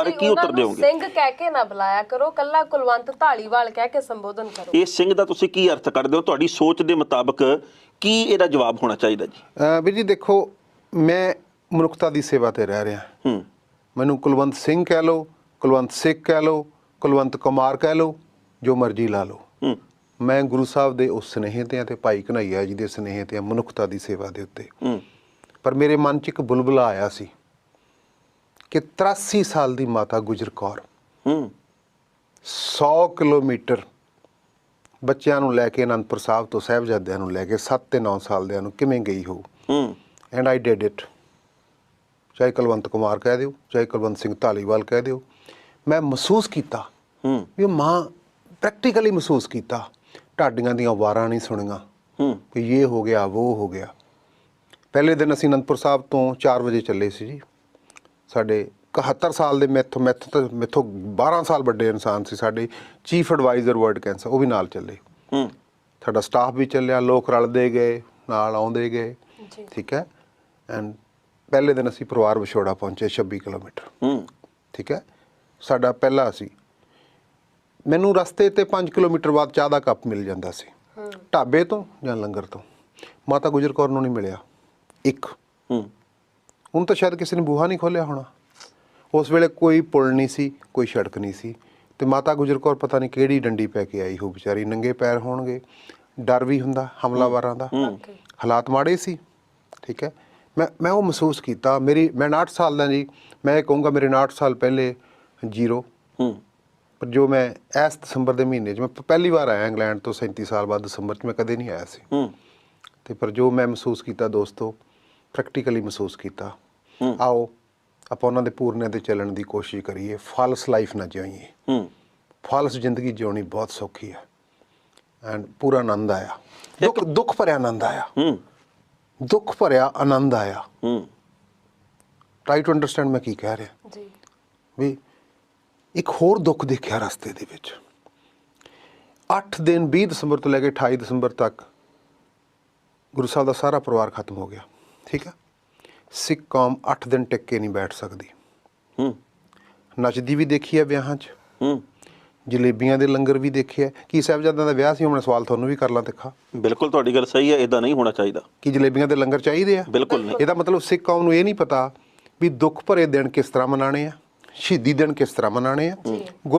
ਬਾਰੇ ਕੀ ਉੱਤਰ ਦਿਓਗੇ? ਸਿੰਘ ਕਹਿ ਕੇ ਨਾ ਬੁਲਾਇਆ ਕਰੋ ਕੱਲਾ ਕੁਲਵੰਤ ਢਾਲੀਵਾਲ ਕਹਿ ਕੇ ਸੰਬੋਧਨ ਕਰੋ। ਇਸ ਸਿੰਘ ਦਾ ਤੁਸੀਂ ਕੀ ਅਰਥ ਕਰਦੇ ਹੋ? ਤੁਹਾਡੀ ਸੋਚ ਦੇ ਮੁਤਾਬਕ ਕੀ ਇਹਦਾ ਜਵਾਬ ਹੋਣਾ ਚਾਹੀਦਾ ਜੀ? ਵੀਰ ਜੀ ਦੇਖੋ ਮੈਂ ਮਨੁੱਖਤਾ ਦੀ ਸੇਵਾ ਤੇ ਰਹਿ ਰਿਹਾ। ਹੂੰ। ਮੈਨੂੰ ਕੁਲਵੰਤ ਸਿੰਘ ਕਹਿ ਲਓ ਕੁਲਵੰਤ ਸਿੱਖ ਕਹਿ ਲਓ ਕੁਲਵੰਤ ਕੁਮਾਰ ਕਹਿ ਲਓ ਜੋ ਮਰਜ਼ੀ ਲਾ ਲਓ। ਹੂੰ। ਮੈਂ ਗੁਰੂ ਸਾਹਿਬ ਦੇ ਉਸ ਸਨੇਹ ਤੇ ਆ ਤੇ ਭਾਈ ਕਨ੍ਹਈਆ ਜੀ ਦੇ ਸਨੇਹ ਤੇ ਆ ਮਨੁੱਖਤਾ ਦੀ ਸੇਵਾ ਦੇ ਉੱਤੇ। ਹੂੰ। ਪਰ ਮੇਰੇ ਮਨ 'ਚ ਇੱਕ ਬੁਲਬੁਲਾ ਆਇਆ ਸੀ। ਕਿ 83 ਸਾਲ ਦੀ ਮਾਤਾ ਗੁਜਰ ਕੌਰ ਹੂੰ। 100 ਕਿਲੋਮੀਟਰ ਬੱਚਿਆਂ ਨੂੰ ਲੈ ਕੇ ਅਨੰਦਪੁਰ ਸਾਹਿਬ ਤੋਂ ਸਾਹਿਬਜ਼ਾਦਿਆਂ ਨੂੰ ਲੈ ਕੇ 7 ਤੇ 9 ਸਾਲ ਦਿਆਂ ਨੂੰ ਕਿਵੇਂ ਗਈ ਹੋਊ ਹੂੰ। ਐਂਡ ਆਈ ਡਿਡ ਇਟ ਚਾਹੇ ਕੁਲਵੰਤ ਕੁਮਾਰ ਕਹਿ ਦਿਓ ਚਾਹੇ ਕੁਲਵੰਤ ਸਿੰਘ ਧਾਲੀਵਾਲ ਕਹਿ ਦਿਓ। ਮੈਂ ਮਹਿਸੂਸ ਕੀਤਾ ਹੂੰ। ਵੀ ਉਹ ਮਾਂ ਪ੍ਰੈਕਟੀਕਲੀ ਮਹਿਸੂਸ ਕੀਤਾ। ਢਾਡੀਆਂ ਦੀਆਂ ਵਾਰਾਂ ਨਹੀਂ ਸੁਣੀਆਂ। ਹੂੰ। ਵੀ ਇਹ ਹੋ ਗਿਆ ਉਹ ਹੋ ਗਿਆ। ਪਹਿਲੇ ਦਿਨ ਅਸੀਂ ਅਨੰਦਪੁਰ ਸਾਹਿਬ ਤੋਂ 4 ਵਜੇ ਚੱਲੇ ਸੀ ਜੀ। ਸਾਡੇ 71 ਸਾਲ ਦੇ ਮੈਥੋਂ ਮੈਥੋਂ ਮੈਥੋਂ 12 ਸਾਲ ਵੱਡੇ ਇਨਸਾਨ ਸੀ ਸਾਡੇ ਚੀਫ ਐਡਵਾਈਜ਼ਰ ਵਰਲਡ ਕੈਂਸਰ ਉਹ ਵੀ ਨਾਲ ਚੱਲੇ। ਹੂੰ। ਸਾਡਾ ਸਟਾਫ ਵੀ ਚੱਲਿਆ ਲੋਕ ਰਲਦੇ ਗਏ ਨਾਲ ਆਉਂਦੇ ਗਏ ਠੀਕ ਹੈ? ਐਂਡ ਪਹਿਲੇ ਦਿਨ ਅਸੀਂ ਪਰਿਵਾਰ ਵਿਛੋੜਾ ਪਹੁੰਚੇ 26 ਕਿਲੋਮੀਟਰ। ਹੂੰ। ਠੀਕ ਹੈ? ਸਾਡਾ ਪਹਿਲਾ ਸੀ। ਮੈਨੂੰ ਰਸਤੇ ਤੇ 5 ਕਿਲੋਮੀਟਰ ਬਾਅਦ ਚਾਹ ਦਾ ਕੱਪ ਮਿਲ ਜਾਂਦਾ ਸੀ। ਢਾਬੇ ਤੋਂ ਜਾਂ ਲੰਗਰ ਤੋਂ? ਮਾਤਾ ਗੁਜਰ ਕੌਰ ਨੂੰ ਨਹੀਂ ਮਿਲਿਆ। ਇੱਕ। ਹੂੰ। ਹੁਣ ਤਾਂ ਸ਼ਾਇਦ ਕਿਸੇ ਨੇ ਬੂਹਾ ਨਹੀਂ ਖੋਲਿਆ ਹੋਣਾ। ਉਸ ਵੇਲੇ ਕੋਈ ਪੁਲ ਨਹੀਂ ਸੀ ਕੋਈ ਸੜਕ ਨਹੀਂ ਸੀ। ਤੇ ਮਾਤਾ ਗੁਜਰ ਕੌਰ ਪਤਾ ਨਹੀਂ ਕਿਹੜੀ ਡੰਡੀ ਪੈ ਕੇ ਆਈ ਹੋ ਵਿਚਾਰੀ। ਨੰਗੇ ਪੈਰ ਹੋਣਗੇ। ਡਰ ਵੀ ਹੁੰਦਾ ਹਮਲਾਵਰਾਂ ਦਾ। ਹਾਲਾਤ ਮਾੜੇ ਸੀ। ਠੀਕ ਹੈ। ਮੈਂ ਮੈਂ ਉਹ ਮਹਿਸੂਸ ਕੀਤਾ। ਮੇਰੀ ਮੈਂ 59 ਸਾਲ ਦਾ ਜੀ। ਮੈਂ ਇਹ ਕਹੂੰਗਾ ਮੇਰੇ 59 ਸਾਲ ਪਹਿਲੇ ਜ਼ੀਰੋ। ਹੂੰ। ਪਰ ਜੋ ਮੈਂ ਇਸ ਦਸੰਬਰ ਦੇ ਮਹੀਨੇ 'ਚ ਮੈਂ ਪਹਿਲੀ ਵਾਰ ਆਇਆ ਇੰਗਲੈਂਡ ਤੋਂ 37 ਸਾਲ ਬਾਅਦ ਦਸੰਬਰ 'ਚ ਮੈਂ ਕਦੇ ਨਹੀਂ ਆਇਆ ਸੀ। ਹੂੰ। ਤੇ ਪਰ ਜੋ ਮੈਂ ਮਹਿਸੂਸ ਕੀਤਾ ਦੋਸਤੋ ਪ੍ਰੈਕਟੀਕਲੀ ਮਹਿਸੂਸ ਕੀਤਾ। ਆਓ ਆਪਾਂ ਉਹਨਾਂ ਦੇ ਪੂਰਨਿਆਂ ਤੇ ਚੱਲਣ ਦੀ ਕੋਸ਼ਿਸ਼ ਕਰੀਏ। ਫਾਲਸ ਲਾਈਫ ਨਾ ਜਿਉਈਏ। ਹੂੰ। ਫਾਲਸ ਜ਼ਿੰਦਗੀ ਜਿਉਣੀ ਬਹੁਤ ਸੌਖੀ ਹੈ ਐਂਡ ਪੂਰਾ ਆਨੰਦ ਆਇਆ। ਦੁੱਖ ਦੁੱਖ ਭਰਿਆ ਆਨੰਦ ਆਇਆ। ਹੂੰ। ਦੁੱਖ ਭਰਿਆ ਆਨੰਦ ਆਇਆ। ਹੂੰ। ਟਰਾਈ ਟੂ ਅੰਡਰਸਟੈਂਡ ਮੈਂ ਕੀ ਕਹਿ ਰਿਹਾ। ਜੀ। ਵੀ ਇੱਕ ਹੋਰ ਦੁੱਖ ਦੇਖਿਆ ਰਸਤੇ ਦੇ ਵਿੱਚ। 8 ਦਿਨ 20 ਦਸੰਬਰ ਤੋਂ ਲੈ ਕੇ 28 ਦਸੰਬਰ ਤੱਕ ਗੁਰੂ ਸਾਹਿਬ ਦਾ ਸਾਰਾ ਪਰਿਵਾਰ ਖਤਮ ਹੋ ਗਿਆ। ਠੀਕ ਹੈ ਸਿੱਖ ਕੌਮ 8 ਦਿਨ ਟਿਕ ਕੇ ਨਹੀਂ ਬੈਠ ਸਕਦੀ। ਹੂੰ। ਨੱਚਦੀ ਵੀ ਦੇਖੀ ਹੈ ਵਿਆਹਾਂ 'ਚ। ਹੂੰ। ਜਲੇਬੀਆਂ ਦੇ ਲੰਗਰ ਵੀ ਦੇਖਿਆ ਕੀ ਸਾਹਿਬਜ਼ਾਦਿਆਂ ਦਾ ਵਿਆਹ ਸੀ? ਹੁਣ ਸਵਾਲ ਤੁਹਾਨੂੰ ਵੀ ਕਰ ਲਾਂ ਤਿੱਖਾ। ਬਿਲਕੁਲ ਤੁਹਾਡੀ ਗੱਲ ਸਹੀ ਹੈ ਇਦਾਂ ਨਹੀਂ ਹੋਣਾ ਚਾਹੀਦਾ। ਕੀ ਜਲੇਬੀਆਂ ਦੇ ਲੰਗਰ ਚਾਹੀਦੇ ਆ? ਬਿਲਕੁਲ ਨਹੀਂ। ਇਹਦਾ ਮਤਲਬ ਸਿੱਖ ਕੌਮ ਨੂੰ ਇਹ ਨਹੀਂ ਪਤਾ ਵੀ ਦੁੱਖ ਭਰੇ ਦਿਨ ਕਿਸ ਤਰ੍ਹਾਂ ਮਨਾਣੇ ਆ ਸ਼ਹੀਦੀ ਦਿਨ ਕਿਸ ਤਰ੍ਹਾਂ ਮਨਾਣੇ ਆ।